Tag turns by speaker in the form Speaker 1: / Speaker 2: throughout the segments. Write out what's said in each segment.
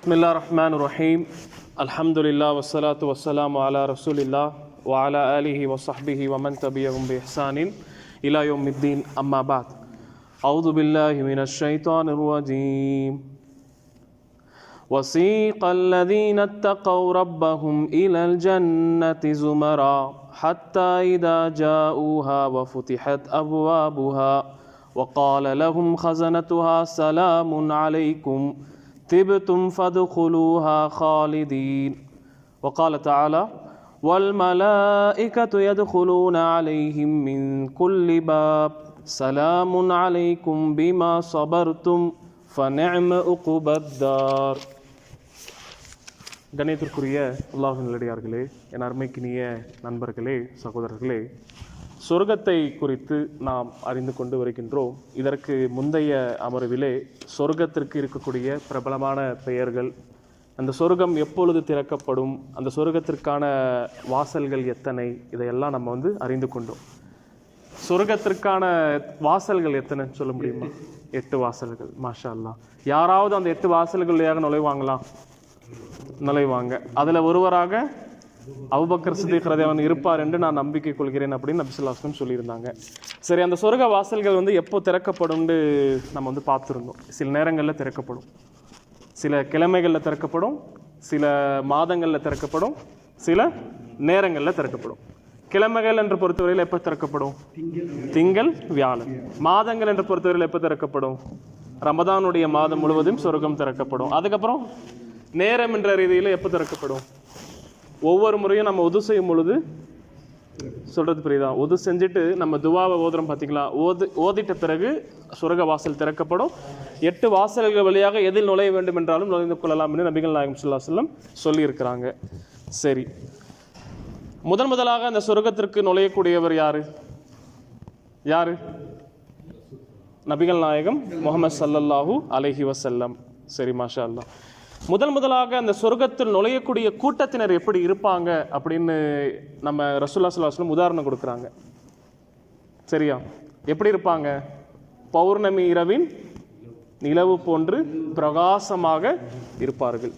Speaker 1: بسم الله الرحمن الرحيم. الحمد لله والصلاة والسلام على رسول الله وعلى آله وصحبه ومن تبعهم بإحسان إلى يوم الدين. أما بعد أعوذ بالله من الشيطان الرجيم. وسيق الذين اتقوا ربهم إلى الجنة زمرا حتى إذا جاءوها وفتحت أبوابها وقال لهم خزنتها سلام عليكم. طبتم فادخلوها خالدين وقال تعالى والملائكة يدخلون عليهم من كل باب سلام عليكم بما صبرتم فنعم عقب الدار கணியத்திற்குரிய அல்லாஹின் நல்லடியார்களே என் அருமைக்கினிய நண்பர்களே சகோதரர்களே சொர்க்கத்தை குறித்து நாம் அறிந்து கொண்டு வருகின்றோம். இதற்கு முந்தைய அமர்விலே சொர்க்கத்திற்கு இருக்கக்கூடிய பிரபலமான பெயர்கள் அந்த சொர்க்கம் எப்பொழுது திறக்கப்படும் அந்த சொர்க்கத்திற்கான வாசல்கள் எத்தனை இதையெல்லாம் நம்ம வந்து அறிந்து கொண்டோம். சொர்க்கத்திற்கான வாசல்கள் எத்தனை சொல்ல முடியுமா? எட்டு வாசல்கள் மாஷா அல்லா யாராவது அந்த எட்டு வாசல்கள் வழியாக நுழைவாங்களா? நுழைவாங்க. அதில் ஒருவராக அவுபக்கர் சித்திக் ரதேவன் இருப்பார் என்று நான் நம்பிக்கை கொள்கிறேன் அப்படின்னு நபிசுல்லாஸ்லம் சொல்லியிருந்தாங்க. சரி அந்த சொர்க்க வாசல்கள் வந்து எப்போ திறக்கப்படும்னு நம்ம வந்து பார்த்துருந்தோம். சில நேரங்களில் திறக்கப்படும். சில கிழமைகளில் திறக்கப்படும். சில மாதங்களில் திறக்கப்படும். சில நேரங்களில் திறக்கப்படும். கிழமைகள் என்று பொறுத்தவரையில் எப்போ திறக்கப்படும்? திங்கள் வியாழன். மாதங்கள் என்று பொறுத்தவரையில் எப்போ திறக்கப்படும்? ரமதானுடைய மாதம் முழுவதும் சொர்க்கம் திறக்கப்படும். அதுக்கப்புறம் நேரம் என்ற ரீதியில் எப்போ திறக்கப்படும்? ஒவ்வொரு முறையும் நம்ம உது செய்யும் பொழுது சொல்கிறது புரியுதா? உது செஞ்சுட்டு நம்ம துவாவை ஓதுறோம் பார்த்தீங்களா ஓது ஓதிட்ட பிறகு சுரக வாசல் திறக்கப்படும். எட்டு வாசல்கள் வழியாக எதில் நுழைய வேண்டும் என்றாலும் நுழைந்து கொள்ளலாம் என்று நபிகள் நாயகம் சுல்லா செல்லம் சொல்லியிருக்கிறாங்க. சரி. முதன் முதலாக அந்த சுரகத்திற்கு நுழையக்கூடியவர் யாரு? யாரு? நபிகள் நாயகம் முகமது சல்லல்லாஹு அலஹி வசல்லம் சரி மாஷா அல்லாஹ். முதல் முதலாக அந்த சொர்க்கத்தில் நுழையக்கூடிய கூட்டத்தினர் எப்படி இருப்பாங்க அப்படின்னு நம்ம ரசூல்லா சுல்லாஸ்லம் உதாரணம் கொடுக்குறாங்க. சரியா? எப்படி இருப்பாங்க? பௌர்ணமி இரவின் நிலவு போன்று பிரகாசமாக இருப்பார்கள்.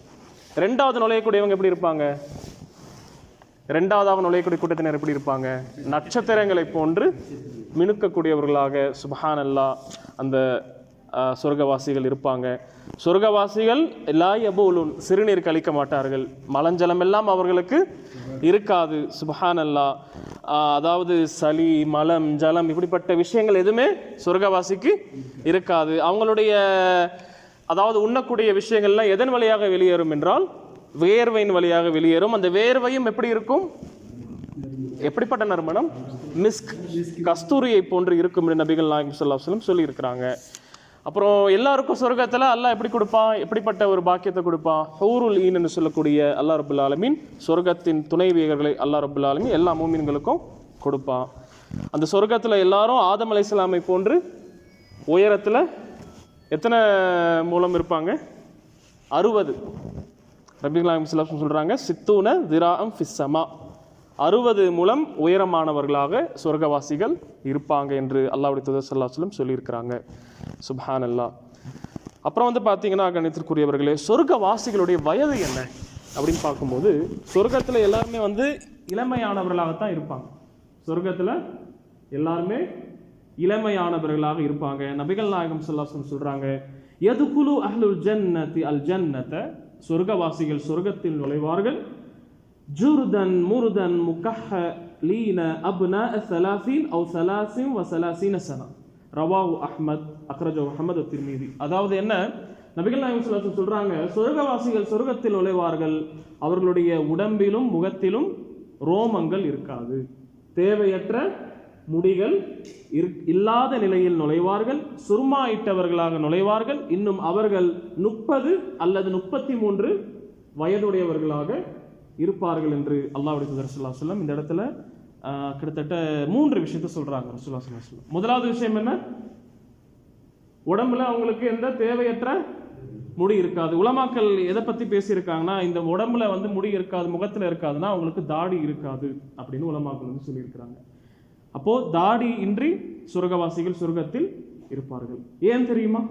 Speaker 1: ரெண்டாவது நுழையக்கூடியவங்க எப்படி இருப்பாங்க? ரெண்டாவதாக நுழையக்கூடிய கூட்டத்தினர் எப்படி இருப்பாங்க? நட்சத்திரங்களை போன்று மினுக்கக்கூடியவர்களாக சுபஹான் அல்லா அந்த சொர்க்கவாசிகள் இருப்பாங்க. சொர்க்கவாசிகள் எல்லா எபோலும் சிறுநீர் கழிக்க மாட்டார்கள். மலஞ்சலம் எல்லாம் அவர்களுக்கு இருக்காது. சுபஹான் அல்லா அதாவது சளி மலம் ஜலம் இப்படிப்பட்ட விஷயங்கள் எதுவுமே சொர்க்கவாசிக்கு இருக்காது. அவங்களுடைய அதாவது உண்ணக்கூடிய விஷயங்கள்லாம் எதன் வழியாக வெளியேறும் என்றால் வேர்வையின் வழியாக வெளியேறும். அந்த வேர்வையும் எப்படி இருக்கும்? எப்படிப்பட்ட நறுமணம்? மிஸ்க் கஸ்தூரியை போன்று இருக்கும் நபிகள் நாயகம் சொல்லாஸ்லம் சொல்லி இருக்கிறாங்க அப்புறம் எல்லாருக்கும் சொர்க்கத்தில் அல்லாஹ் எப்படி கொடுப்பான்? எப்படிப்பட்ட ஒரு பாக்கியத்தை கொடுப்பான்? ஹூருல் ஈன்னு சொல்லக்கூடிய அல்லா ரபுல் ஆலமீன் சொர்க்கத்தின் துணைவியர்களை அல்லா ரபுல் ஆலமின் எல்லா மூமின்களுக்கும் கொடுப்பான். அந்த சொர்க்கத்தில் எல்லாரும் ஆதம் அலைஹிஸ்ஸலாமை போன்று உயரத்தில் எத்தனை மூலம் இருப்பாங்க? அறுபது. ரபிகுலாம் சொல்கிறாங்க சித்தூன திராம் ஃபிஸ்ஸமா அறுபது மூலம் உயரமானவர்களாக சொர்க்கவாசிகள் இருப்பாங்க என்று அல்லாஹ்வுடைய தூதர் சல்லாஹ்லம் சொல்லியிருக்கிறாங்க. சுப்ஹான் அல்லா அப்புறம் வந்து பார்த்தீங்கன்னா கணித்திற்குரியவர்களே சொர்க்கவாசிகளுடைய வயது என்ன? அப்படின்னு பார்க்கும்போது சொர்க்கத்தில் எல்லாருமே வந்து இளமையானவர்களாகத்தான் இருப்பாங்க. சொர்க்கத்தில் எல்லாருமே இளமையானவர்களாக இருப்பாங்க. நபிகள் நாயகம் சொல்லாசம் சொல்கிறாங்க எதுகுலு அஹ்லுல் ஜன்னத்தி அல் ஜன்னத்தை. சொர்க்கவாசிகள் சொர்க்கத்தில் நுழைவார்கள் ஜுர்தன் முருதன் முக்கஹ லீன அப்னா சலாசீன் அவு சலாசிம் வ சலாசீன சனா. ரவாஹு அஹ்மத் அக்ரஜோ அஹமத் திருமீதி. அதாவது என்ன? நபிகள் நாயம் சொல்லாசம் சொல்கிறாங்க சொர்க்கவாசிகள் சொர்க்கத்தில் நுழைவார்கள். அவர்களுடைய உடம்பிலும் முகத்திலும் ரோமங்கள் இருக்காது. தேவையற்ற முடிகள் இல்லாத நிலையில் நுழைவார்கள். சுர்மா இட்டவர்களாக நுழைவார்கள். இன்னும் அவர்கள் முப்பது அல்லது முப்பத்தி மூன்று வயதுடையவர்களாக இருப்பார்கள் என்று அல்லாஹ்வுடைய தூதர் ஸல்லல்லாஹு இந்த இடத்துல கிட்டத்தட்ட மூன்று விஷயத்தை சொல்றாங்க ரசூல்லா சொல்லா சொல்லம் முதலாவது விஷயம் என்ன? உடம்புல அவங்களுக்கு எந்த தேவையற்ற முடி இருக்காது. உலமாக்கள் எதை பத்தி பேசியிருக்காங்கன்னா இந்த உடம்புல வந்து முடி இருக்காது முகத்துல இருக்காதுன்னா அவங்களுக்கு தாடி இருக்காது அப்படின்னு உலமாக்கள் வந்து சொல்லியிருக்கிறாங்க. அப்போ தாடி இன்றி சுரகவாசிகள் சுரகத்தில் இருப்பார்கள். ஏன் தெரியுமா?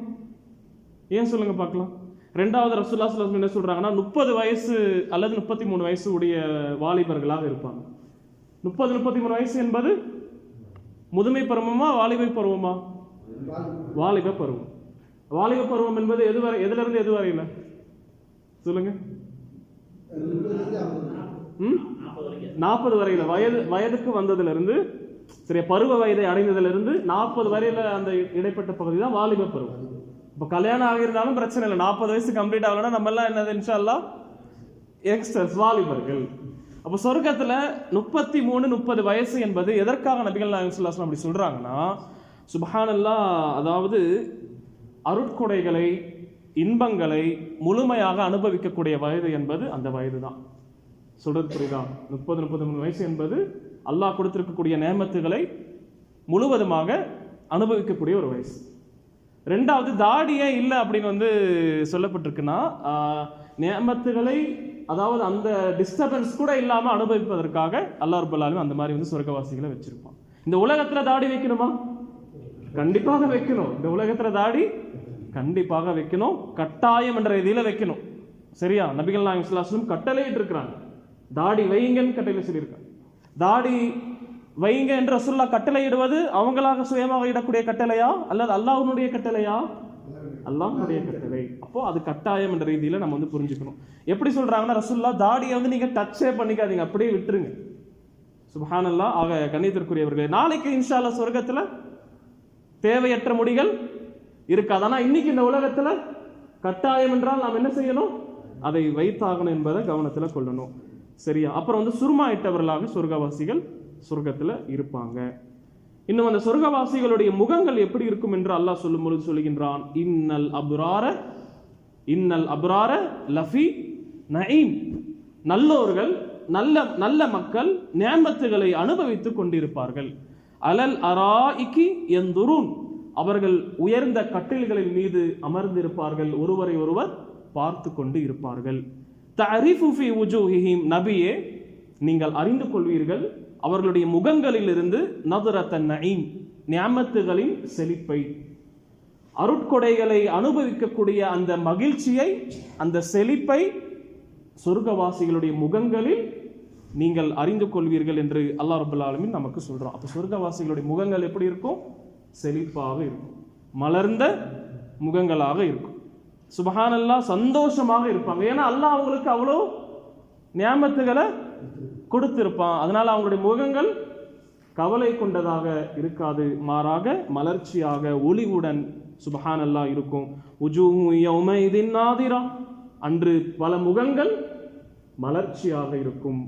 Speaker 1: ஏன் சொல்லுங்க பார்க்கலாம். ரெண்டாவது ரசூல்லா ஸல்லல்லாஹு என்ன சொல்கிறாங்கன்னா முப்பது வயசு அல்லது முப்பத்தி மூணு வயசு உடைய வாலிபர்களாக இருப்பாங்க. முப்பது முப்பத்தி மூணு வயசு என்பது முதுமை பருவமா வாலிப பருவமா? வாலிப பருவம். வாலிப பருவம் என்பது எது வரை எதுலேருந்து எது வரையில சொல்லுங்க. ம்? நாற்பது வரையில. வயது வயதுக்கு வந்ததுலேருந்து சரி பருவ வயதை அடைந்ததுலேருந்து நாற்பது வரையில அந்த இடைப்பட்ட பகுதி தான் வாலிப பருவம். இப்போ கல்யாணம் ஆகியிருந்தாலும் பிரச்சனை இல்லை. நாற்பது வயசு கம்ப்ளீட் ஆகலைன்னா நம்மளாம் என்னது இன்ஷால்லா அல்லாஹ் யங்ஸ்டர்ஸ் வாலிபர்கள். அப்போ சொர்க்கத்தில் முப்பத்தி மூணு முப்பது வயசு என்பது எதற்காக நபிகள் நாயகம் ஸல்லல்லாஹு அப்படி சொல்கிறாங்கன்னா சுபஹானல்லா அதாவது அருட்கொடைகளை இன்பங்களை முழுமையாக அனுபவிக்கக்கூடிய வயது என்பது அந்த வயது தான் சொல்றது புரியுதா? முப்பது முப்பது மூணு வயசு என்பது அல்லாஹ் கொடுத்திருக்கக்கூடிய நேமத்துகளை முழுவதுமாக அனுபவிக்கக்கூடிய ஒரு வயசு. ரெண்டாவது தாடியே இல்லை அப்படின்னு வந்து சொல்லப்பட்டிருக்குன்னா நேமத்துகளை அதாவது அந்த டிஸ்டர்பன்ஸ் கூட இல்லாமல் அனுபவிப்பதற்காக அல்லாஹ் அந்த மாதிரி வந்து சொர்க்கவாசிகளை வச்சிருப்பான். இந்த உலகத்தில் தாடி வைக்கணுமா? கண்டிப்பாக வைக்கணும். இந்த உலகத்தில் தாடி கண்டிப்பாக வைக்கணும். கட்டாயம் என்ற ரீதியில் வைக்கணும். சரியா? நபிகள் நாயம் ஸல்லல்லாஹு கட்டளையிட்டு இருக்கிறாங்க தாடி வைங்கன்னு கட்டளை சொல்லியிருக்காங்க. தாடி வைங்க என்று ரசுல்லா கட்டளையிடுவது அவங்களாக சுயமாக இடக்கூடிய கட்டளையா? அல்லது அல்லாஹ்வுடைய கட்டளையா? அல்லாஹ்வுடைய கட்டளை. அப்போ அது கட்டாயம் என்ற ரீதியில நம்ம வந்து புரிஞ்சுக்கணும். எப்படி சொல்றாங்கன்னா ரசுல்லா தாடியை வந்து நீங்க டச்சே பண்ணிக்காதீங்க. அப்படியே விட்டுருங்க. சுபஹானல்லா. ஆக கண்ணியத்திற்குரியவர்களே நாளைக்கு இன்ஷா சொர்க்கத்துல தேவையற்ற முடிகள் இருக்காது. ஆனா இன்னைக்கு இந்த உலகத்துல கட்டாயம் என்றால் நாம் என்ன செய்யணும்? அதை வைத்தாகணும் என்பதை கவனத்துல கொள்ளணும். சரியா? அப்புறம் வந்து சுருமா இட்டவர்களாக சொர்க்கவாசிகள் சொர்க்கத்தில் இருப்பாங்க. இன்னும் அந்த சொர்க்கவாசிகளுடைய முகங்கள் எப்படி இருக்கும் என்று அல்லாஹ் சொல்லும் பொழுது சொல்கின்றான் இன்னல் அபுரார இன்னல் அபுரார லஃபி நயீம். நல்லோர்கள் நல்ல நல்ல மக்கள் நேமத்துகளை அனுபவித்துக் கொண்டிருப்பார்கள். அலல் அராஇக்கி எந்துருன். அவர்கள் உயர்ந்த கட்டில்களின் மீது அமர்ந்திருப்பார்கள். ஒருவரை ஒருவர் பார்த்து கொண்டு இருப்பார்கள். தரிஃபு உஜூஹிஹிம். நபியே நீங்கள் அறிந்து கொள்வீர்கள் அவர்களுடைய முகங்களிலிருந்து நதுரத்தன் நயீம் நியாமத்துகளின் செழிப்பை. அருட்கொடைகளை அனுபவிக்கக்கூடிய அந்த மகிழ்ச்சியை அந்த செழிப்பை சொர்க்கவாசிகளுடைய முகங்களில் நீங்கள் அறிந்து கொள்வீர்கள் என்று அல்லா ரபுல் நமக்கு சொல்றான். அப்போ சொர்க்கவாசிகளுடைய முகங்கள் எப்படி இருக்கும்? செழிப்பாக இருக்கும். மலர்ந்த முகங்களாக இருக்கும். சுபஹானல்லா சந்தோஷமாக இருப்பாங்க. ஏன்னா அல்லாஹ் அவங்களுக்கு அவ்வளோ நியாமத்துகளை கொடுத்திருப்பான். அதனால் அவங்களுடைய முகங்கள் கவலை கொண்டதாக இருக்காது. மாறாக மலர்ச்சியாக ஒளிவுடன் சுபஹானல்லா இருக்கும். உஜூஹு நாதிரா. அன்று பல முகங்கள் மலர்ச்சியாக இருக்கும்.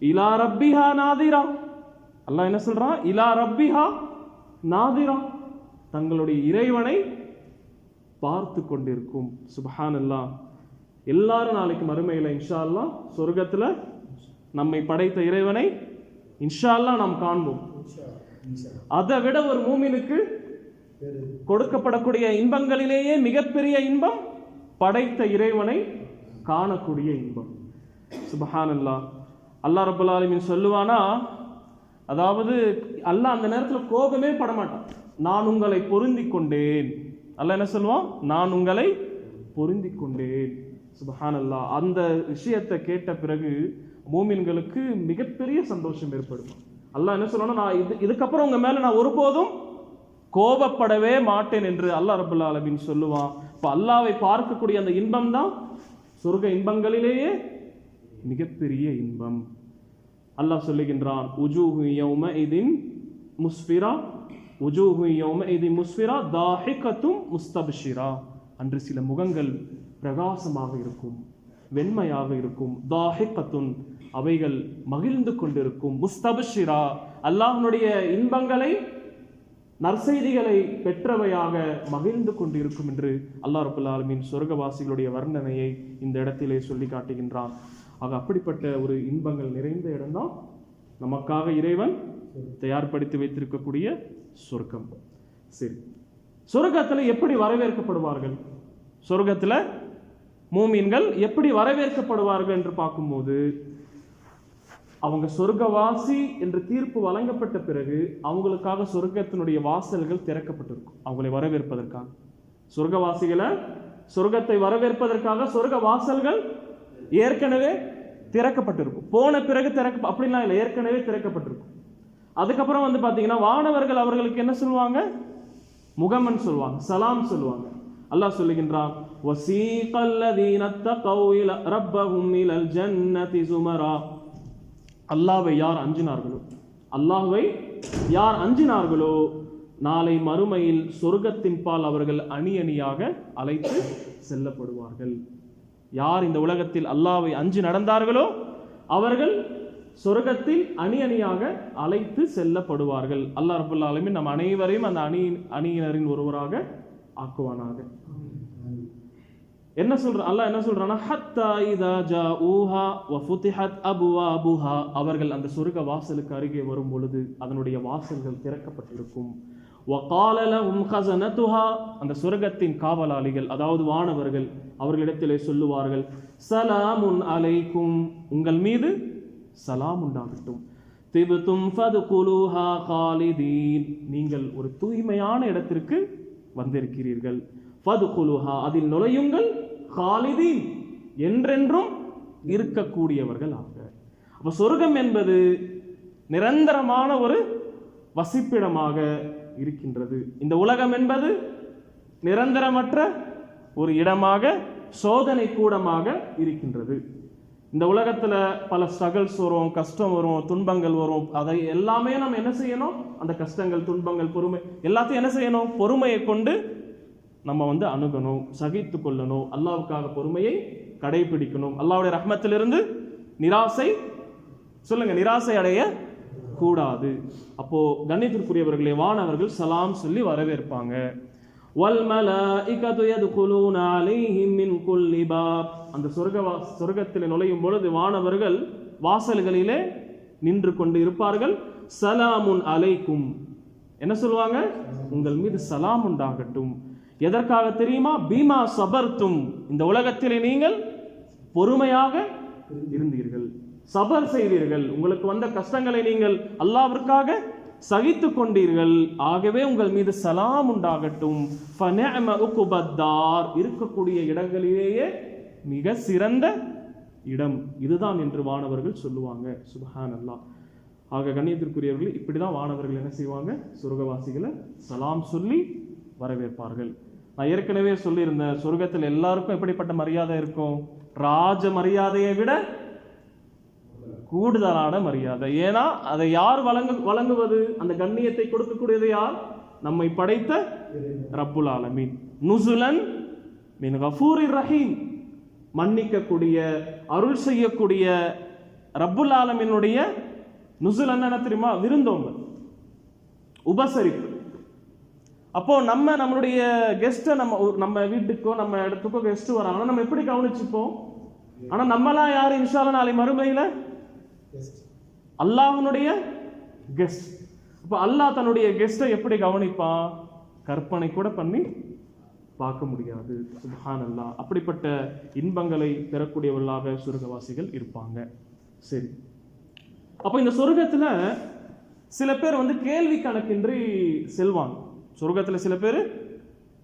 Speaker 1: இலா ரப்பிஹா நாதிரா. அல்லாஹ் என்ன சொல்றான்? இலா ரப்பிஹா நாதிரா. தங்களுடைய இறைவனை பார்த்து கொண்டிருக்கும். சுபஹான் அல்லாஹ் எல்லாரும் நாளைக்கு மறுமையில் இன்ஷா அல்லா சொர்க்கத்தில் நம்மை படைத்த இறைவனை இன்ஷா அல்லாஹ் நாம் காண்போம். அதை விட ஒரு மூமினுக்கு கொடுக்கப்படக்கூடிய இன்பங்களிலேயே மிகப்பெரிய இன்பம் படைத்த இறைவனை காணக்கூடிய இன்பம். சுபஹானல்லா. அல்லாஹ் ரபுல் ஆலமீன் சொல்லுவானா அதாவது அல்லாஹ் அந்த நேரத்தில் கோபமே படமாட்டான். நான் உங்களை பொருந்தி கொண்டேன். அல்ல என்ன சொல்லுவான்? நான் உங்களை பொருந்தி கொண்டேன். சுபஹானல்லா. அந்த விஷயத்தை கேட்ட பிறகு மூமின்களுக்கு மிகப்பெரிய சந்தோஷம் ஏற்படும். அல்லாஹ் என்ன சொல்லணும் நான் இது இதுக்கப்புறம் உங்கள் மேலே நான் ஒருபோதும் கோபப்படவே மாட்டேன் என்று அல்லாஹ் ரபுல் அலமின் சொல்லுவான். இப்போ அல்லாவை பார்க்கக்கூடிய அந்த இன்பம் தான் சொர்க்க இன்பங்களிலேயே மிகப்பெரிய இன்பம். அல்லாஹ் சொல்லுகின்றான் உஜூஹு யௌம இதின் முஸ்ஃபிரா உஜூஹு யௌம இதின் முஸ்ஃபிரா தாஹிகத்தும் முஸ்தபிஷிரா. அன்று சில முகங்கள் பிரகாசமாக இருக்கும் வெண்மையாக இருக்கும். தாஹிகத்துன் அவைகள் மகிழ்ந்து கொண்டிருக்கும். முஸ்தபஷிரா அல்லாஹனுடைய இன்பங்களை நற்செய்திகளை பெற்றவையாக மகிழ்ந்து கொண்டிருக்கும் என்று அல்லாஹ் ரபுல் ஆலமீன் சொர்க்கவாசிகளுடைய வர்ணனையை இந்த இடத்திலே சொல்லி காட்டுகின்றான். ஆக அப்படிப்பட்ட ஒரு இன்பங்கள் நிறைந்த இடம்தான் நமக்காக இறைவன் தயார்படுத்தி வைத்திருக்கக்கூடிய சொர்க்கம். சரி. சொர்க்கத்தில் எப்படி வரவேற்கப்படுவார்கள்? சொர்க்கத்தில் மூமீன்கள் எப்படி வரவேற்கப்படுவார்கள் என்று பார்க்கும்போது அவங்க சொர்க்கவாசி என்று தீர்ப்பு வழங்கப்பட்ட பிறகு அவங்களுக்காக சொர்க்கத்தினுடைய வாசல்கள் திறக்கப்பட்டிருக்கும். அவங்களை வரவேற்பதற்காக. சொர்க்கவாசிகளை சொர்க்கத்தை வரவேற்பதற்காக சொர்க்க வாசல்கள் ஏற்கனவே திறக்கப்பட்டிருக்கும். போன பிறகு திறக்க அப்படிலாம் இல்லை. ஏற்கனவே திறக்கப்பட்டிருக்கும். அதுக்கப்புறம் வந்து பார்த்தீங்கன்னா வானவர்கள் அவர்களுக்கு என்ன சொல்லுவாங்க? முகமன் சொல்லுவாங்க. சலாம் சொல்லுவாங்க. அல்லாஹ் சொல்லுகின்றான் வசீகல்லதீன தகௌ இல ரப்பஹும் இலல் ஜன்னதி சுமரா. அல்லாவை யார் அஞ்சினார்களோ? அல்லாஹுவை யார் அஞ்சினார்களோ? நாளை மறுமையில் சொர்க்கத்தின் பால் அவர்கள் அணி அணியாக அழைத்து செல்லப்படுவார்கள். யார் இந்த உலகத்தில் அல்லாவை அஞ்சு நடந்தார்களோ அவர்கள் சொர்க்கத்தில் அணி அணியாக அழைத்து செல்லப்படுவார்கள். அல்லா ரபுல்லாலுமே நம் அனைவரையும் அந்த அணி அணியினரின் ஒருவராக ஆக்குவானாக. என்ன சொல்ற அல்லாஹ் என்ன சொல்றான்னா ஹத்தா இதா ஜா ஊஹா வ ஃபுதிஹத் அபுவா அபுஹா அவர்கள் அந்த சொர்க்க வாசலுக்கு அருகே வரும் பொழுது அதனுடைய வாசல்கள் திறக்கப்பட்டிருக்கும். வ காலல உம் ஹசனதுஹா அந்த சுரகத்தின் காவலாளிகள் அதாவது வானவர்கள் அவர்களிடத்திலே சொல்லுவார்கள் சலாமுன் அலைக்கும். உங்கள் மீது சலாம் உண்டாகட்டும். திபுத்தும் ஃபது குலுஹா காலிதீன். நீங்கள் ஒரு தூய்மையான இடத்திற்கு வந்திருக்கிறீர்கள். ஃபதுகுலுஹா அதில் நுழையுங்கள். காலிதீன் என்றென்றும் இருக்கக்கூடியவர்கள் ஆக அப்ப சொர்க்கம் என்பது நிரந்தரமான ஒரு வசிப்பிடமாக இருக்கின்றது. இந்த உலகம் என்பது நிரந்தரமற்ற ஒரு இடமாக சோதனை கூடமாக இருக்கின்றது. இந்த உலகத்துல பல ஸ்ட்ரகிள்ஸ் வரும் கஷ்டம் வரும் துன்பங்கள் வரும். அதை எல்லாமே நம்ம என்ன செய்யணும்? அந்த கஷ்டங்கள் துன்பங்கள் பொறுமை எல்லாத்தையும் என்ன செய்யணும்? பொறுமையை கொண்டு நம்ம வந்து அணுகணும் சகித்து கொள்ளணும் அல்லாவுக்காக பொறுமையை கடைபிடிக்கணும். அல்லாவுடைய ரஹ்மத்திலிருந்து நிராசை சொல்லுங்க நிராசை அடைய கூடாது. அப்போ கண்ணியத்திற்குரியவர்களே வானவர்கள் சலாம் சொல்லி வரவேற்பாங்க. அந்த சொர்க்க சொர்க்கத்தில் நுழையும் பொழுது வானவர்கள் வாசல்களிலே நின்று கொண்டு இருப்பார்கள். சலாமுன் அலைக்கும். என்ன சொல்லுவாங்க? உங்கள் மீது சலாம் உண்டாகட்டும். எதற்காக தெரியுமா? பீமா சபர்த்தும். இந்த உலகத்திலே நீங்கள் பொறுமையாக இருந்தீர்கள். சபர் செய்தீர்கள். உங்களுக்கு வந்த கஷ்டங்களை நீங்கள் அல்லாவிற்காக சகித்து கொண்டீர்கள். ஆகவே உங்கள் மீது சலாம் உண்டாகட்டும். இருக்கக்கூடிய இடங்களிலேயே மிக சிறந்த இடம். இதுதான் என்று வானவர்கள் சொல்லுவாங்க. சுபஹான் அல்லாஹ் ஆக கண்ணியத்திற்குரியவர்கள் இப்படிதான் வானவர்கள் என்ன செய்வாங்க? சொர்க்கவாசிகளை சலாம் சொல்லி வரவேற்பார்கள். நான் ஏற்கனவே சொல்லியிருந்தேன் சொர்க்கத்தில் எல்லாருக்கும் எப்படிப்பட்ட மரியாதை இருக்கும் ராஜ மரியாதையை விட கூடுதலான மரியாதை. ஏன்னா அதை யார் வழங்கு வழங்குவது? அந்த கண்ணியத்தை கொடுக்கக்கூடியது யார்? நம்மை படைத்த ரப்புல் ஆலமீன். நுசுலன் மின் கஃபூரி ரஹீம். மன்னிக்கக்கூடிய அருள் செய்யக்கூடிய ரப்புல் ஆலமீனுடைய நுசுலன் என்ன தெரியுமா? விருந்தோங்க உபசரிப்பு. அப்போ நம்ம நம்மளுடைய கெஸ்ட்டை நம்ம நம்ம வீட்டுக்கோ நம்ம இடத்துக்கோ கெஸ்ட் வராங்கன்னா நம்ம எப்படி கவனிச்சுப்போம்? ஆனா நம்மலாம் யார்? இன்ஷால்லா நாளை மறுமையில அல்லாஹ்வுடைய கெஸ்ட் அப்போ அல்லாஹ் தன்னுடைய கெஸ்ட்டை எப்படி கவனிப்பான் கற்பனை கூட பண்ணி பார்க்க முடியாது. சுப்ஹான் அல்லாஹ் அப்படிப்பட்ட இன்பங்களை பெறக்கூடியவர்களாக சுருகவாசிகள் இருப்பாங்க. சரி. அப்போ இந்த சொர்க்கத்துல சில பேர் வந்து கேள்வி கணக்கின்றி செல்வாங்க. சொர்க்கத்தில் சில பேர்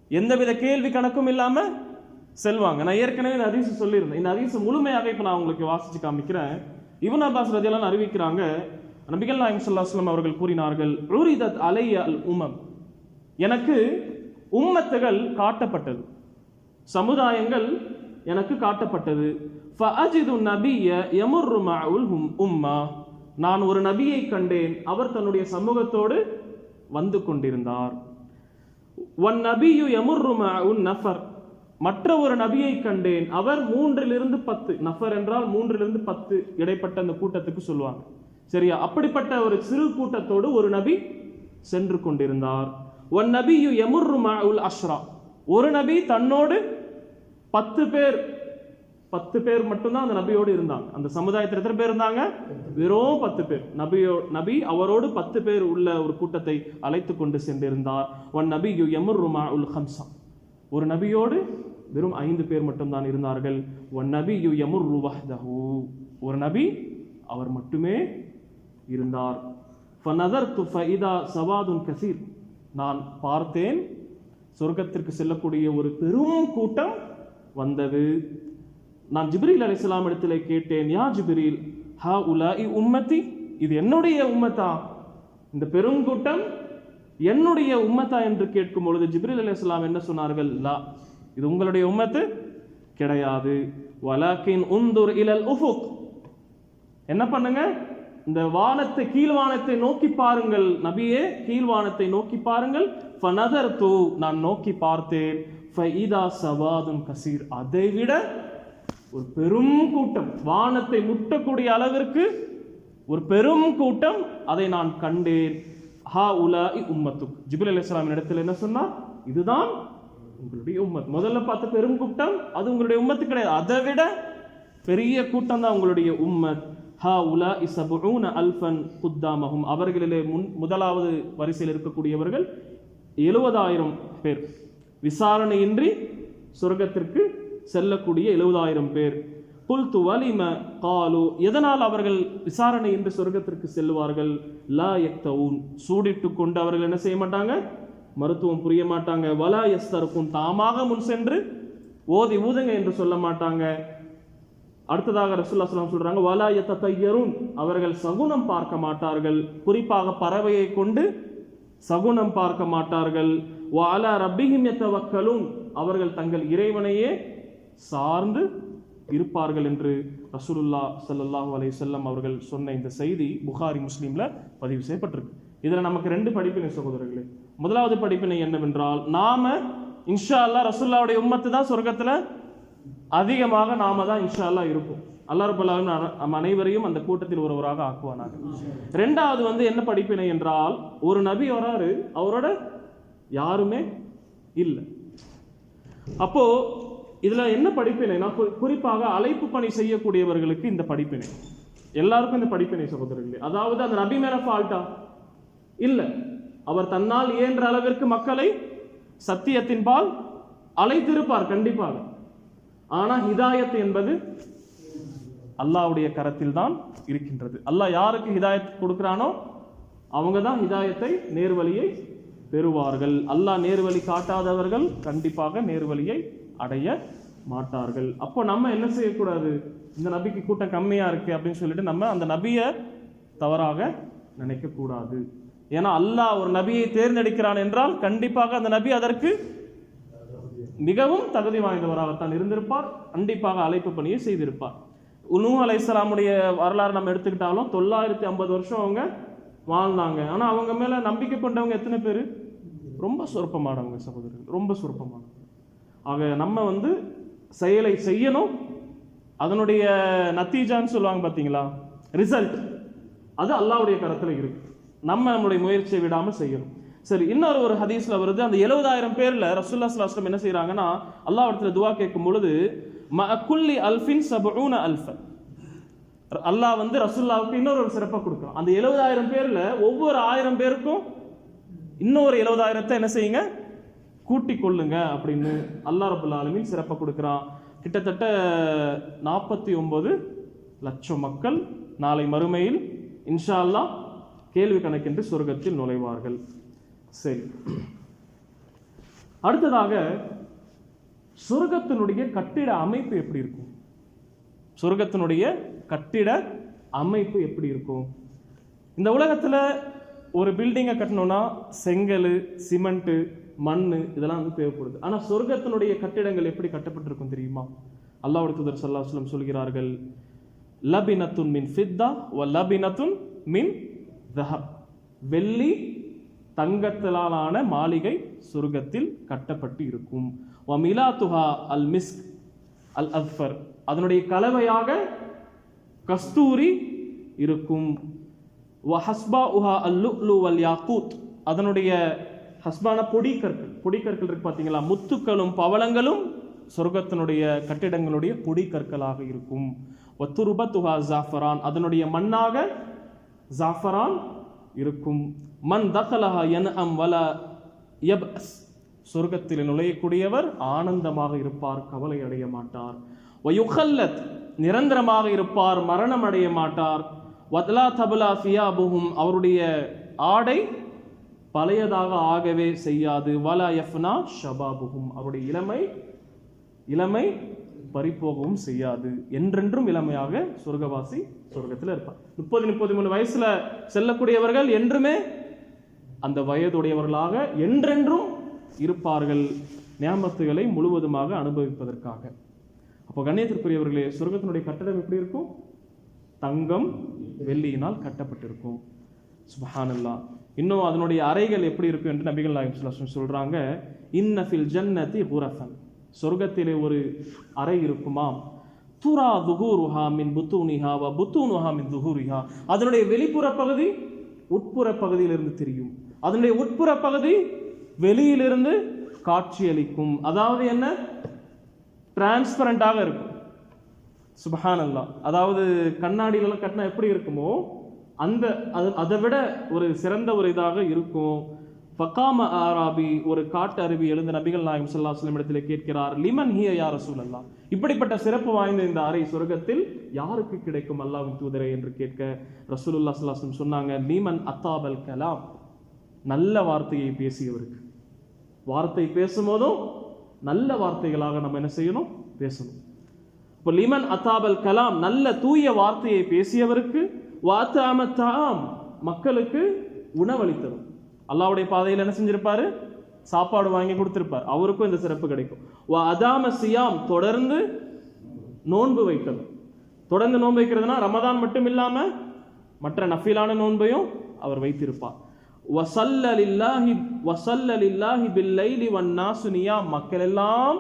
Speaker 1: எந்தவித கேள்வி கணக்கும் இல்லாமல் செல்வாங்க. நான் ஏற்கனவே இந்த ஹதீஸ் சொல்லியிருந்தேன். இந்த ஹதீஸ் முழுமையாக இப்போ நான் உங்களுக்கு வாசித்து காமிக்கிறேன். இவன் அப்பாஸ் ரதியெல்லாம் அறிவிக்கிறாங்க நபிகள் நாயகம் ஸல்லல்லாஹு அவர்கள் கூறினார்கள் ரூரிதத் அலைய அல் உமம். எனக்கு உம்மத்துகள் காட்டப்பட்டது. சமுதாயங்கள் எனக்கு காட்டப்பட்டது. ஃபஅஜிது நபிய யமுர்ரு உல் ஹும் உம்மா. நான் ஒரு நபியை கண்டேன். அவர் தன்னுடைய சமூகத்தோடு வந்து கொண்டிருந்தார். ஒன் நபியு எமுர்ருமா உன் நஃபர். மற்ற ஒரு நபியை கண்டேன். அவர் மூன்றிலிருந்து பத்து. நஃபர் என்றால் மூன்றிலிருந்து பத்து இடைப்பட்ட அந்த கூட்டத்துக்கு சொல்லுவாங்க. சரியா? அப்படிப்பட்ட ஒரு சிறு கூட்டத்தோடு ஒரு நபி சென்று கொண்டிருந்தார். ஒன் நபியு எமுர்ருமா உல் அஷ்ரா. ஒரு நபி தன்னோடு பத்து பேர் பத்து பேர் மட்டும்தான் அந்த நபியோடு இருந்தாங்க. அந்த சமுதாயத்தில் எத்தனை பேர் இருந்தாங்க? வெறும் பத்து பேர். நபியோ நபி அவரோடு பத்து பேர் உள்ள ஒரு கூட்டத்தை அழைத்து கொண்டு சென்றிருந்தார். ஒன் நபி யு ருமா உல் ஹம்சா ஒரு நபியோடு வெறும் ஐந்து பேர் மட்டும்தான் இருந்தார்கள். ஒன் நபி யு யமுர்ரு வஹ்தஹு. ஒரு நபி அவர் மட்டுமே இருந்தார். ஃபனதர் து ஃபைதா சவாதுன் கசீர். நான் பார்த்தேன் சொர்க்கத்திற்கு செல்லக்கூடிய ஒரு பெரும் கூட்டம் வந்தது. நான் ஜிப்ரீல் அலைஹிஸ்ஸலாம் இடத்துல கேட்டேன் யா ஜிப்ரீல் ஹா உலா இ உம்மத்தி? இது என்னுடைய உம்மத்தா. இந்த பெருங்கூட்டம் என்னுடைய உம்மத்தா என்று கேட்கும் பொழுது ஜிப்ரீல் இஸ்லாம் என்ன சொன்னார்கள்? லா இது உங்களுடைய உம்மத்து? கிடையாது. வலாக்கின் உந்துர் இலல் உஃபுக். என்ன பண்ணுங்க? இந்த வானத்தை கீழ்வானத்தை நோக்கி பாருங்கள். நபியே கீழ்வானத்தை நோக்கி பாருங்கள். ஃபனதர் தூ நான் நோக்கி பார்த்தேன். ஃபைதா சவாதுன் கசீர். அதை விட ஒரு பெரும் கூட்டம் வானத்தை முட்டக்கூடிய அளவிற்கு ஒரு பெரும் கூட்டம். அதை நான் கண்டேன். ஹா உலா உம்மத்துக். ஜிபில் இஸ்லாமின் இடத்துல என்ன சொன்னார் இதுதான் உங்களுடைய உம்மத். முதல்ல பார்த்த பெரும் கூட்டம் அது உங்களுடைய உம்மத்து கிடையாது. அதை விட பெரிய கூட்டம் தான் உங்களுடைய உம்மத். ஹா உலா இசபுன அல்ஃபன் குத்தாமகும் அவர்களிலே முன் முதலாவது வரிசையில் இருக்கக்கூடியவர்கள் எழுபதாயிரம் பேர். விசாரணையின்றி சொர்க்கத்திற்கு செல்லக்கூடிய எழுபதாயிரம் பேர். புல்து வலிம காலு எதனால் அவர்கள் விசாரணை என்று சொர்க்கத்திற்கு செல்வார்கள் லா யக்தவுன் சூடிட்டு கொண்டு அவர்கள் என்ன செய்ய மாட்டாங்க? மருத்துவம் புரிய மாட்டாங்க. வலா எஸ்தருக்கும் தாமாக முன் சென்று ஓதி ஊதுங்க என்று சொல்ல மாட்டாங்க. அடுத்ததாக ரசூல்லா சலாம் சொல்றாங்க வலா யத்தத்தையரும் அவர்கள் சகுனம் பார்க்க மாட்டார்கள். குறிப்பாக பறவையை கொண்டு சகுனம் பார்க்க மாட்டார்கள். வாலா ரப்பிஹிம் யத்தவக்கலும் அவர்கள் தங்கள் இறைவனையே சார்ந்து இருப்பார்கள் என்று ரசூலுல்லா சல்லாஹூ அலைஹி செல்லம் அவர்கள் சொன்ன இந்த செய்தி புகாரி முஸ்லீம்ல பதிவு செய்யப்பட்டிருக்கு. இதில் நமக்கு ரெண்டு படிப்பினை சகோதரர்களே. முதலாவது படிப்பினை என்னவென்றால் நாம இன்ஷா அல்லாஹ் ரசுல்லாவுடைய உம்மத்து தான் சொர்க்கத்தில் அதிகமாக நாம தான் இன்ஷா அல்லாஹ் இருப்போம் அல்லாஹ் நம் அனைவரையும் அந்த கூட்டத்தில் ஒருவராக ஆக்குவானாங்க ரெண்டாவது வந்து என்ன படிப்பினை என்றால் ஒரு நபி வராரு அவரோட யாருமே இல்லை. அப்போ இதுல என்ன படிப்பினைனா குறிப்பாக அழைப்பு பணி செய்யக்கூடியவர்களுக்கு இந்த படிப்பினை. எல்லாருக்கும் இந்த படிப்பினை சகோதரர்களே. அதாவது அந்த நபி மேல ஃபால்ட்டா இல்லை. அவர் தன்னால் இயன்ற அளவிற்கு மக்களை சத்தியத்தின்பால் அழைத்திருப்பார் கண்டிப்பாக. ஆனா ஹிதாயத் என்பது அல்லாஹ்வுடைய கரத்தில் தான் இருக்கின்றது. அல்லாஹ் யாருக்கு ஹிதாயத் கொடுக்கிறானோ அவங்க தான் ஹிதாயத்தை நேர்வழியை பெறுவார்கள். அல்லாஹ் நேர்வழி காட்டாதவர்கள் கண்டிப்பாக நேர்வழியை அடைய மாட்டார்கள். அப்போ நம்ம என்ன செய்யக்கூடாது? இந்த நபிக்கு கூட்டம் கம்மியாக இருக்குது அப்படின்னு சொல்லிட்டு நம்ம அந்த நபியை தவறாக நினைக்கக்கூடாது. ஏன்னா அல்லாஹ் ஒரு நபியை தேர்ந்தெடுக்கிறான் என்றால் கண்டிப்பாக அந்த நபி அதற்கு மிகவும் தகுதி வாய்ந்தவராகத்தான் இருந்திருப்பார். கண்டிப்பாக அழைப்பு பணியை செய்திருப்பார். உனு அலைசலாமுடைய வரலாறு நம்ம எடுத்துக்கிட்டாலும் தொள்ளாயிரத்தி ஐம்பது வருஷம் அவங்க வாழ்ந்தாங்க. ஆனால் அவங்க மேலே நம்பிக்கை கொண்டவங்க எத்தனை பேர்? ரொம்ப சொற்பமானவங்க சகோதரர்கள். ரொம்ப சொற்பமானவங்க. ஆக நம்ம வந்து செயலை செய்யணும். அதனுடைய நத்தீஜான்னு சொல்லுவாங்க பார்த்தீங்களா ரிசல்ட் அது அல்லாஹ்வுடைய கரத்தில் இருக்கு. நம்ம நம்மளுடைய முயற்சியை விடாமல் செய்யணும். சரி இன்னொரு ஒரு ஹதீஸ்ல வருது. அந்த எழுபதாயிரம் பேர்ல ரசுல்லா ஸல்லல்லாஹு என்ன செய்யறாங்கன்னா அல்லா இடத்துல துவா கேட்கும் பொழுது ம குல்லி அல்ஃபின் சபூன அல்ஃபன் அல்லாஹ் வந்து ரசுல்லாவுக்கு இன்னொரு ஒரு சிறப்பை கொடுக்குறான் அந்த எழுபதாயிரம் பேர்ல ஒவ்வொரு ஆயிரம் பேருக்கும் இன்னொரு எழுபதாயிரத்தை என்ன செய்யுங்க? கூட்டி கொள்ளுங்க அப்படின்னு அல்லா ரபுல் ஆலமின் சிறப்பை கொடுக்குறான். கிட்டத்தட்ட நாற்பத்தி ஒன்பது லட்சம் மக்கள் நாளை மறுமையில் இன்ஷா அல்லாஹ் கேள்வி கணக்கின்றி சொர்க்கத்தில் நுழைவார்கள். சரி. அடுத்ததாக சொர்க்கத்தினுடைய கட்டிட அமைப்பு எப்படி இருக்கும்? சொர்க்கத்தினுடைய கட்டிட அமைப்பு எப்படி இருக்கும்? இந்த உலகத்தில் ஒரு பில்டிங்கை கட்டணும்னா செங்கல் சிமெண்ட்டு மண் இதெல்லாம் வந்து தேவைப்படுது. ஆனால் சொர்க்கத்தினுடைய கட்டிடங்கள் எப்படி கட்டப்பட்டிருக்கும் தெரியுமா? அல்லாவோட தூதர் சல்லா சொல்லம் சொல்கிறார்கள் லபினத்துன் மின் ஃபித்தா வ லபினத்துன் மின் தஹப். வெள்ளி தங்கத்திலான மாளிகை சொர்க்கத்தில் கட்டப்பட்டு இருக்கும். வ மிலாத்துஹா அல் மிஸ்க் அல் அஃபர். அதனுடைய கலவையாக கஸ்தூரி இருக்கும். வ ஹஸ்பா உஹா அல் அல்லு அல் யாக்கூத். அதனுடைய ஹஸ்பான பொடி கற்கள் பொடி கற்கள் இருக்கு பார்த்தீங்களா முத்துக்களும் பவளங்களும் சொர்க்கத்தினுடைய கட்டிடங்களுடைய பொடி கற்களாக இருக்கும் ஒத்துருபத்துஹா ஜாஃபரான். அதனுடைய மண்ணாக ஜாஃபரான் இருக்கும். மன் தகலஹா என் அம் வல எப் சொர்க்கத்தில் நுழையக்கூடியவர் ஆனந்தமாக இருப்பார் கவலை அடைய மாட்டார். வயுகல்லத் நிரந்தரமாக இருப்பார் மரணம் அடைய மாட்டார். வத்லா தபுலா ஃபியாபுஹும் அவருடைய ஆடை பழையதாக ஆகவே செய்யாது. வலா எஃப்னா ஷபாபுகும் அவருடைய இளமை இளமை பறிப்போகவும் செய்யாது. என்றென்றும் இளமையாக சொர்க்கவாசி சொர்க்கத்தில் இருப்பார். முப்பது முப்பத்தி மூணு வயசுல செல்லக்கூடியவர்கள் என்றுமே அந்த வயதுடையவர்களாக என்றென்றும் இருப்பார்கள். நியாமத்துகளை முழுவதுமாக அனுபவிப்பதற்காக. அப்போ கண்ணியத்திற்குரியவர்களே சொர்க்கத்தினுடைய கட்டடம் எப்படி இருக்கும்? தங்கம் வெள்ளியினால் கட்டப்பட்டிருக்கும். சுபஹானல்லா. இன்னும் அதனுடைய அறைகள் எப்படி இருக்கும் என்று நபிகள் நாயகம் ஸல்லல்லாஹு சொல்கிறாங்க இன்னஃபில் சொல்றாங்க. இன்ன ஜன்னதி குரஃபன் சொர்க்கத்திலே ஒரு அறை இருக்குமாம் துரா துகூருஹா மின் புத்தூனிஹா வ புத்தூனுஹா மின் துஹூரிஹா அதனுடைய வெளிப்புற பகுதி உட்புற பகுதியிலிருந்து தெரியும். அதனுடைய உட்புற பகுதி வெளியிலிருந்து காட்சியளிக்கும். அதாவது என்ன? டிரான்ஸ்பரண்டாக இருக்கும். சுபஹான் அதாவது கண்ணாடியிலலாம் கட்டினா எப்படி இருக்குமோ? அந்த அது அதை விட ஒரு சிறந்த ஒரு இதாக இருக்கும். ஃபகாம ஆராபி ஒரு காட்டு அருவி எழுந்த நபிகள் நாயகம் சல்லா அலைஹி கேட்கிறார் லிமன் ஹிய ரசூல் அல்லா இப்படிப்பட்ட சிறப்பு வாய்ந்த இந்த அறை சொர்க்கத்தில் யாருக்கு கிடைக்கும் அல்லாவின் தூதரே என்று கேட்க ரசூலுல்லா ஸல்லல்லாஹு சொன்னாங்க லீமன் அத்தாபல் கலாம். நல்ல வார்த்தையை பேசியவருக்கு. வார்த்தை பேசும்போதும் நல்ல வார்த்தைகளாக நம்ம என்ன செய்யணும்? பேசணும். இப்போ லிமன் அத்தாபல் கலாம் நல்ல தூய வார்த்தையை பேசியவருக்கு வாத்தாம தாம் மக்களுக்கு உணவளித்தவர் அல்லாவுடைய பாதையில் என்ன செஞ்சிருப்பாரு? சாப்பாடு வாங்கி கொடுத்துருப்பார். அவருக்கும் இந்த சிறப்பு கிடைக்கும். வா அதாம சியாம் தொடர்ந்து நோன்பு வைத்தவர் தொடர்ந்து நோன்பு வைக்கிறதுனா ரமதான் மட்டும் இல்லாம மற்ற நஃபிலான நோன்பையும் அவர் வைத்திருப்பார். வசல்லலில்லாஹி வசல்லலில்லாஹி பில்லைலி வன் நாசுனியா மக்கள் எல்லாம்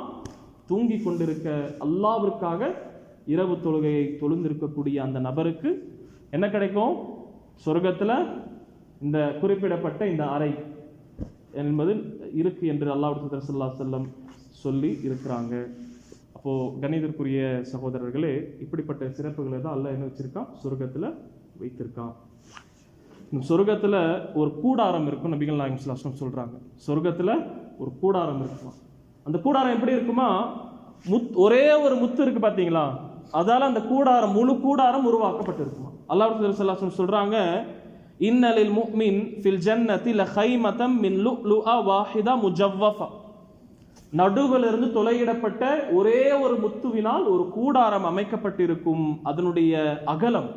Speaker 1: தூங்கி கொண்டிருக்க அல்லாவிற்காக இரவு தொழுகையை தொழுந்திருக்கக்கூடிய அந்த நபருக்கு என்ன கிடைக்கும்? சொர்க்கத்தில் இந்த குறிப்பிடப்பட்ட இந்த அறை என்பது இருக்கு என்று அல்லாஹ் சல்லா செல்லம் சொல்லி இருக்கிறாங்க. அப்போ கணிதற்குரிய சகோதரர்களே இப்படிப்பட்ட சிறப்புகளை தான் அல்லாஹ் என்ன வச்சிருக்கான்? சொர்க்கத்தில் வைத்திருக்கான். இந்த சொர்க்கத்தில் ஒரு கூடாரம் இருக்கும் நபிகள் நாயம் ஸல்லல்லாஹு அலைஹி சொல்றாங்க. ஒரு கூடாரம் இருக்குமா. அந்த கூடாரம் எப்படி இருக்குமா? முத் ஒரே ஒரு முத்து இருக்கு பார்த்தீங்களா அதால அந்த கூடாரம் முழு கூடாரம் உருவாக்கப்பட்டிருக்குமா? அல்லாஹ் தூதர் ஸல்லல்லாஹு அலைஹி வஸல்லம் சொல்றாங்க இன்னலில் முஃமின் ஃபில் ஜன்னதி லஹைமதம் மின் அ வாஹிதா முஜவ்வஃபா. நடுவில் இருந்து தொலையிடப்பட்ட ஒரே ஒரு முத்துவினால் ஒரு கூடாரம் அமைக்கப்பட்டிருக்கும் அதனுடைய அகலம்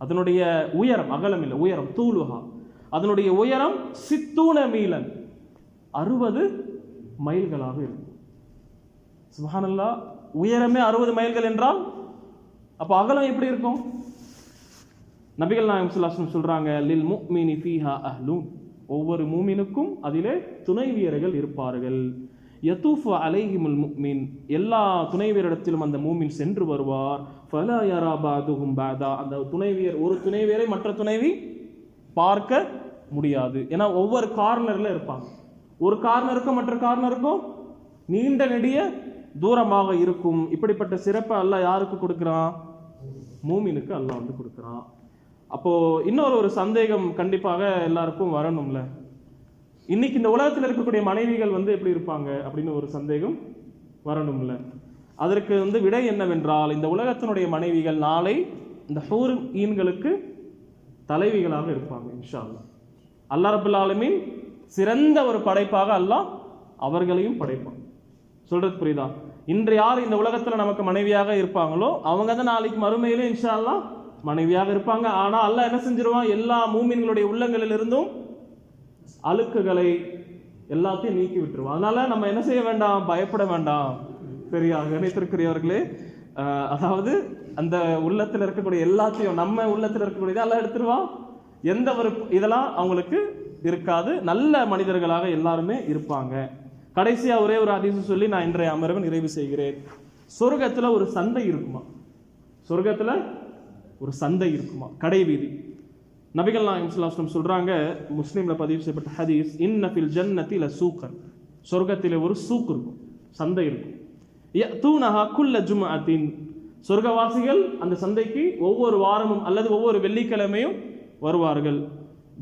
Speaker 1: அதனுடைய உயரம் அகலம் இல்லை உயரம் தூளுகா அதனுடைய உயரம் சித்தூன மீலன் அறுபது மைல்களாக இருக்கும். சுபஹானல்லா உயரமே அறுபது மைல்கள் என்றால் அப்போ அகலம் எப்படி இருக்கும்? நபிகள் நாயகம் ஸல்லல்லாஹு அலைஹி சொல்றாங்க லில் முஃமினி ஃபீஹா அஹ்லூன். ஒவ்வொரு மூமினுக்கும் அதிலே துணைவியர்கள் இருப்பார்கள். யத்தூஃபு அலைஹிமுல் முக்மின் எல்லா துணைவியரிடத்திலும் அந்த மூமின் சென்று வருவார். ஃபலா யரா பாதுஹும் பாதா. அந்த துணைவியர் ஒரு துணைவியரை மற்ற துணைவி பார்க்க முடியாது. ஏன்னா ஒவ்வொரு கார்னரில் இருப்பாங்க. ஒரு கார்னருக்கும் மற்ற கார்னருக்கும் நீண்ட நெடிய தூரமாக இருக்கும். இப்படிப்பட்ட சிறப்பை அல்லாஹ் யாருக்கு கொடுக்குறான்? மூமினுக்கு அல்லாஹ் வந்து கொடுக்குறான். அப்போ இன்னொரு ஒரு சந்தேகம் கண்டிப்பாக எல்லாருக்கும் வரணும்ல. இன்னைக்கு இந்த உலகத்தில் இருக்கக்கூடிய மனைவிகள் வந்து எப்படி இருப்பாங்க அப்படின்னு ஒரு சந்தேகம் வரணும்ல. அதற்கு வந்து விடை என்னவென்றால் இந்த உலகத்தினுடைய மனைவிகள் நாளை இந்த ஹூர் ஈன்களுக்கு தலைவிகளாக இருப்பாங்க இன்ஷா அல்லா அல்லாஹ் ரபுல் சிறந்த ஒரு படைப்பாக அல்லாஹ் அவர்களையும் படைப்பான். சொல்றது புரியுதா? இன்று யார் இந்த உலகத்தில் நமக்கு மனைவியாக இருப்பாங்களோ அவங்க தான் நாளைக்கு மறுமையிலே இன்ஷா மனைவியாக இருப்பாங்க. ஆனால் அல்லாஹ் என்ன செஞ்சிருவான்? எல்லா மூமின்களுடைய உள்ளங்களிலிருந்தும் அழுக்குகளை எல்லாத்தையும் நீக்கி விட்டுருவான். அதனால நம்ம என்ன செய்ய வேண்டாம்? பயப்பட வேண்டாம். சரியா நினைத்திருக்கிறவர்களே அதாவது அந்த உள்ளத்தில் இருக்கக்கூடிய எல்லாத்தையும் நம்ம உள்ளத்தில் இருக்கக்கூடியதை எல்லாம் எடுத்துருவான். எந்த ஒரு இதெல்லாம் அவங்களுக்கு இருக்காது. நல்ல மனிதர்களாக எல்லாருமே இருப்பாங்க. கடைசியா ஒரே ஒரு அதிசயம் சொல்லி நான் இன்றைய அமர்வை நிறைவு செய்கிறேன். சொர்க்கத்துல ஒரு சந்தை இருக்குமா? சொர்க்கத்துல ஒரு சந்தை இருக்குமா? கடை வீதி. நபிகள் நாயம் சுல்லாஸ்லம் சொல்கிறாங்க முஸ்லீமில் பதிவு செய்யப்பட்ட ஹதீஸ் இன்னஃபில் ஜன்னத்தில் ஜன்னதி சொர்க்கத்தில் சொர்க்கத்திலே ஒரு சூக் இருக்கும் சந்தை இருக்கும். தூணஹா குல்ல ஜும்அத்தின். சொர்க்கவாசிகள் அந்த சந்தைக்கு ஒவ்வொரு வாரமும் அல்லது ஒவ்வொரு வெள்ளிக்கிழமையும் வருவார்கள்.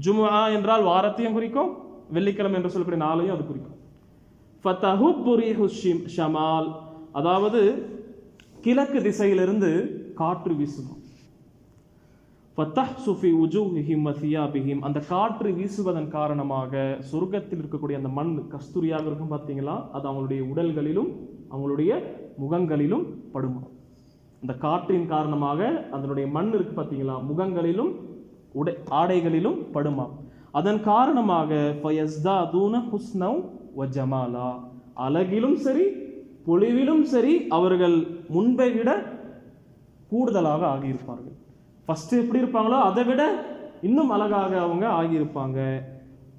Speaker 1: ஜும்ஆ என்றால் வாரத்தையும் குறிக்கும் வெள்ளிக்கிழமை என்று சொல்லக்கூடிய நாளையும் அது குறிக்கும். ஃபதஹுப்பு ரீஹு ஷமால். அதாவது கிழக்கு திசையிலிருந்து காற்று வீசும்? சுஃபி ஃபி உஜூஹிஹிம் அந்த காற்று வீசுவதன் காரணமாக சொர்க்கத்தில் இருக்கக்கூடிய அந்த மண் கஸ்தூரியாக இருக்கும் பார்த்தீங்களா? அது அவங்களுடைய உடல்களிலும் அவங்களுடைய முகங்களிலும் படுமா. அந்த காற்றின் காரணமாக அதனுடைய மண் இருக்கு பார்த்தீங்களா? முகங்களிலும் உடை ஆடைகளிலும் படுமா. அதன் காரணமாக ஃபயஸ்தாதூன ஹுஸ்னவ் வ ஜமாலா. அழகிலும் சரி பொலிவிலும் சரி அவர்கள் முன்பை விட கூடுதலாக ஆகியிருப்பார்கள். ஃபஸ்ட்டு எப்படி இருப்பாங்களோ அதை விட இன்னும் அழகாக அவங்க ஆகியிருப்பாங்க.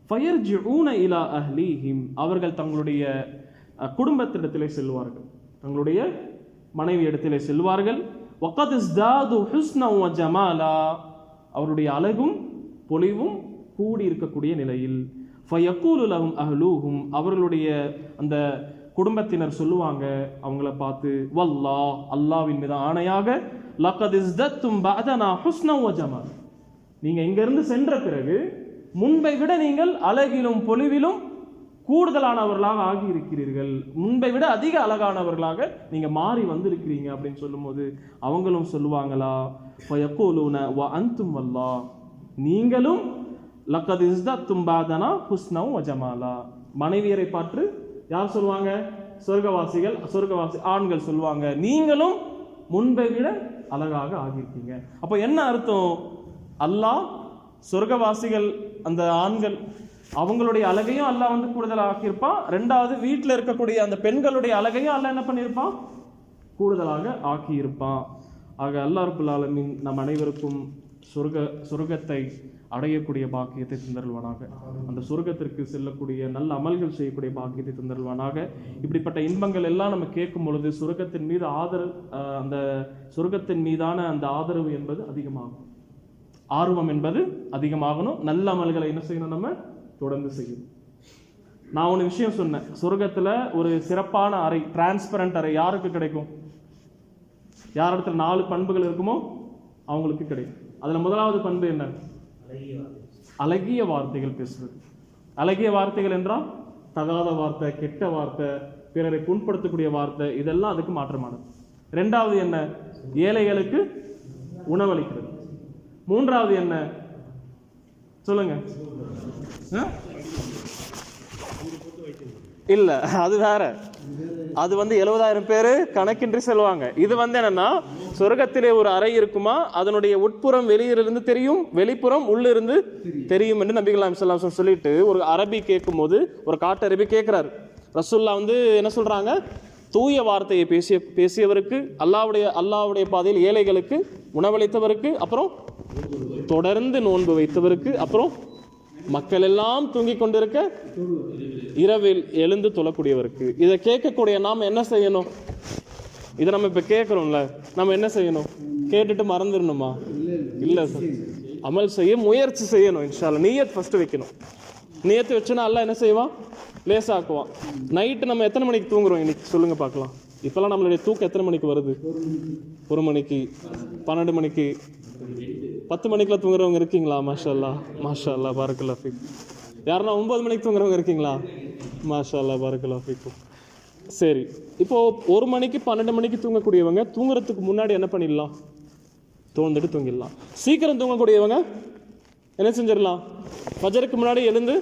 Speaker 1: ஃபயர்ஜிஊன இலா அஹ்லீஹிம். அவர்கள் தங்களுடைய குடும்பத்திடத்திலே செல்வார்கள். தங்களுடைய மனைவி இடத்திலே செல்வார்கள். வக்கத் இஸ்தாது ஹுஸ்னா ஜமாலா. அவருடைய அழகும் பொலிவும் கூடி இருக்கக்கூடிய நிலையில். ஃபயக்கூலுலகும் அஹ்லூஹும். அவர்களுடைய அந்த குடும்பத்தினர் சொல்லுவாங்க அவங்கள பார்த்து வல்லா அல்லாவின் மீது ஆணையாக லக்கத் இஸ்தத்தும் பதனா ஹுஸ்னவ் ஜமால். நீங்கள் இங்கிருந்து சென்ற பிறகு முன்பை விட நீங்கள் அழகிலும் பொலிவிலும் கூடுதலானவர்களாக ஆகி இருக்கிறீர்கள் முன்பை விட அதிக அழகானவர்களாக நீங்கள் மாறி வந்திருக்கிறீங்க அப்படின்னு சொல்லும்போது அவங்களும் சொல்லுவாங்களா? ஃபயக்கூலூன வ அந்தும் வல்லா. நீங்களும் லக்கத் இஸ்தத்தும் பாதனா ஹுஸ்னவ் வ ஜமாலா. மனைவியரை பார்த்து யார் சொல்லுவாங்க? சொர்க்கவாசிகள் சொர்க்கவாசி ஆண்கள் சொல்லுவாங்க. நீங்களும் முன்பை விட அழகாக ஆகியிருக்கீங்க. அப்போ என்ன அர்த்தம்? அல்லாஹ் சொர்க்கவாசிகள் அந்த ஆண்கள் அவங்களுடைய அழகையும் அல்லாஹ் வந்து கூடுதல் ஆக்கியிருப்பான் ரெண்டாவது வீட்டில் இருக்கக்கூடிய அந்த பெண்களுடைய அழகையும் அல்லாஹ் என்ன பண்ணியிருப்பான் கூடுதலாக ஆக்கியிருப்பான் ஆக அல்லாஹ் ரபுல் நம் அனைவருக்கும் சொர்க்க சொர்க்கத்தை அடையக்கூடிய பாக்கியத்தை தந்தருள்வானாக. அந்த சொர்க்கத்திற்கு செல்லக்கூடிய நல்ல அமல்கள் செய்யக்கூடிய பாக்கியத்தை தந்தருள்வானாக. இப்படிப்பட்ட இன்பங்கள் எல்லாம் நம்ம கேட்கும் பொழுது சொர்க்கத்தின் மீது ஆதரவு அந்த சொர்க்கத்தின் மீதான அந்த ஆதரவு என்பது அதிகமாகும். ஆர்வம் என்பது அதிகமாகணும். நல்ல அமல்களை என்ன செய்யணும் நம்ம? தொடர்ந்து செய்யணும். நான் ஒன்று விஷயம் சொன்னேன். சொர்க்கத்தில் ஒரு சிறப்பான அறை டிரான்ஸ்பரண்ட் அறை யாருக்கு கிடைக்கும்? யார் இடத்துல நாலு பண்புகள் இருக்குமோ? அவங்களுக்கு கிடைக்கும். அதில் முதலாவது பண்பு என்ன அழகிய வார்த்தைகள் பேசுவது. அழகிய வார்த்தைகள் என்றால் தகாத வார்த்தை கெட்ட வார்த்தை பிறரை புண்படுத்தக்கூடிய வார்த்தை இதெல்லாம் அதுக்கு மாற்றமானது. ரெண்டாவது என்ன? ஏழைகளுக்கு உணவளிக்கிறது. மூன்றாவது என்ன? சொல்லுங்க? இல்ல அது வேற. அது வந்து எழுபதாயிரம் பேர் கணக்கின்றி செல்வாங்க. இது வந்து என்னன்னா சொர்க்கத்திலே ஒரு அறை இருக்குமா அதனுடைய உட்புறம் வெளியிலிருந்து தெரியும் வெளிப்புறம் உள்ளிருந்து தெரியும் என்று நபிகள் ஸல்லல்லாஹு சொல்லிட்டு ஒரு அரபி கேட்கும் போது ஒரு காட்டு அரபி கேட்கிறாரு. ரசுல்லா வந்து என்ன சொல்றாங்க? தூய வார்த்தையை பேசிய பேசியவருக்கு அல்லாவுடைய அல்லாவுடைய பாதையில் ஏழைகளுக்கு உணவளித்தவருக்கு அப்புறம் தொடர்ந்து நோன்பு வைத்தவருக்கு அப்புறம் மக்கள் எல்லாம் தூங்கிக் கொண்டிருக்க இரவில் எழுந்து தொழக்கூடியவருக்கு. இதை கேட்கக்கூடிய நாம் என்ன செய்யணும்? இதை நம்ம இப்போ கேட்குறோம்ல நம்ம என்ன செய்யணும்? கேட்டுட்டு மறந்துடணுமா? இல்லை சார் அமல் செய்ய முயற்சி செய்யணும் இன்ஷால்ல நீயத் ஃபஸ்ட்டு வைக்கணும். நியத்து வச்சுன்னா எல்லாம் என்ன செய்வான்? லேசாக்குவான். நைட்டு நம்ம எத்தனை மணிக்கு தூங்குறோம் இன்னைக்கு? சொல்லுங்க பார்க்கலாம். இப்போல்லாம் நம்மளுடைய தூக்கம் எத்தனை மணிக்கு வருது? ஒரு மணிக்கு பன்னெண்டு மணிக்கு. பத்து மணிக்கெல்லாம் தூங்குறவங்க இருக்கீங்களா? மாஷல்லா மாஷல்லா மாஷா அல்லா யாருன்னா ஒம்பது மணிக்கு தூங்குறவங்க இருக்கீங்களா? மாஷல்லா அல்லா பாரக்கல்லா சரி இப்போது ஒரு மணிக்கு பன்னெண்டு மணிக்கு தூங்கக்கூடியவங்க தூங்குறதுக்கு முன்னாடி என்ன பண்ணிடலாம்? தோந்துட்டு தூங்கிடலாம். சீக்கிரம் தூங்கக்கூடியவங்க என்ன செஞ்சிடலாம்? பஜருக்கு முன்னாடி எழுந்து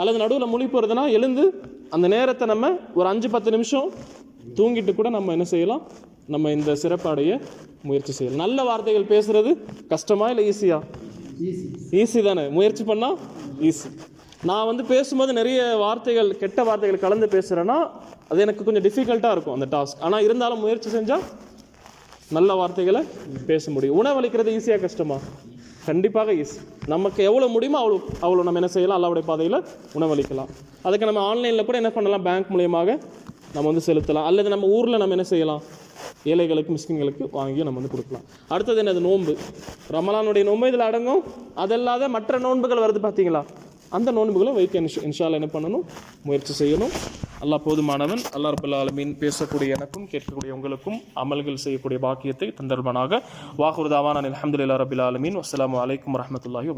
Speaker 1: அல்லது நடுவில் மொழி போகிறதுனா எழுந்து அந்த நேரத்தை நம்ம ஒரு அஞ்சு பத்து நிமிஷம் தூங்கிட்டு கூட நம்ம என்ன செய்யலாம்? நம்ம இந்த சிறப்படைய முயற்சி செய்யலாம். நல்ல வார்த்தைகள் பேசுறது கஷ்டமா இல்லை ஈஸியா ஈஸி தானே? முயற்சி பண்ணா ஈஸி நான் வந்து பேசும்போது நிறைய வார்த்தைகள் கெட்ட வார்த்தைகள் கலந்து பேசுகிறேன்னா அது எனக்கு கொஞ்சம் டிஃபிகல்ட்டாக இருக்கும் அந்த டாஸ்க் ஆனால் இருந்தாலும் முயற்சி செஞ்சால் நல்ல வார்த்தைகளை பேச முடியும். உணவளிக்கிறது ஈஸியாக கஷ்டமா? கண்டிப்பாக ஈஸி நமக்கு எவ்வளோ முடியுமோ அவ்வளோ அவ்வளோ நம்ம என்ன செய்யலாம்? அல்லாவுடைய பாதையில் உணவளிக்கலாம் அதுக்கு நம்ம ஆன்லைனில் கூட என்ன பண்ணலாம்? பேங்க் மூலியமாக நம்ம வந்து செலுத்தலாம். அல்லது நம்ம ஊரில் நம்ம என்ன செய்யலாம்? ஏழைகளுக்கு மிஸ்கின்களுக்கு வாங்கி நம்ம வந்து கொடுக்கலாம். அடுத்தது என்னது? நோன்பு. ரமலானுடைய நோன்பு இதில் அடங்கும். அதல்லாத மற்ற நோன்புகள் வருது பார்த்தீங்களா? அந்த நோன்புகளும் வைக்க இன்ஷா இன்ஷால்ல என்ன பண்ணணும்? முயற்சி செய்யணும். அல்லா போதுமானவன். அல்லாஹ் ரபுல்லா பேசக்கூடிய எனக்கும் கேட்கக்கூடிய உங்களுக்கும் அமல்கள் செய்யக்கூடிய பாக்கியத்தை தந்தர்பனாக வாகுருதாவான அலமதுல்லா ரபில் ஆலமீன். வஸ்ஸலாமு அலைக்கும் வரஹ்மத்துல்லாஹி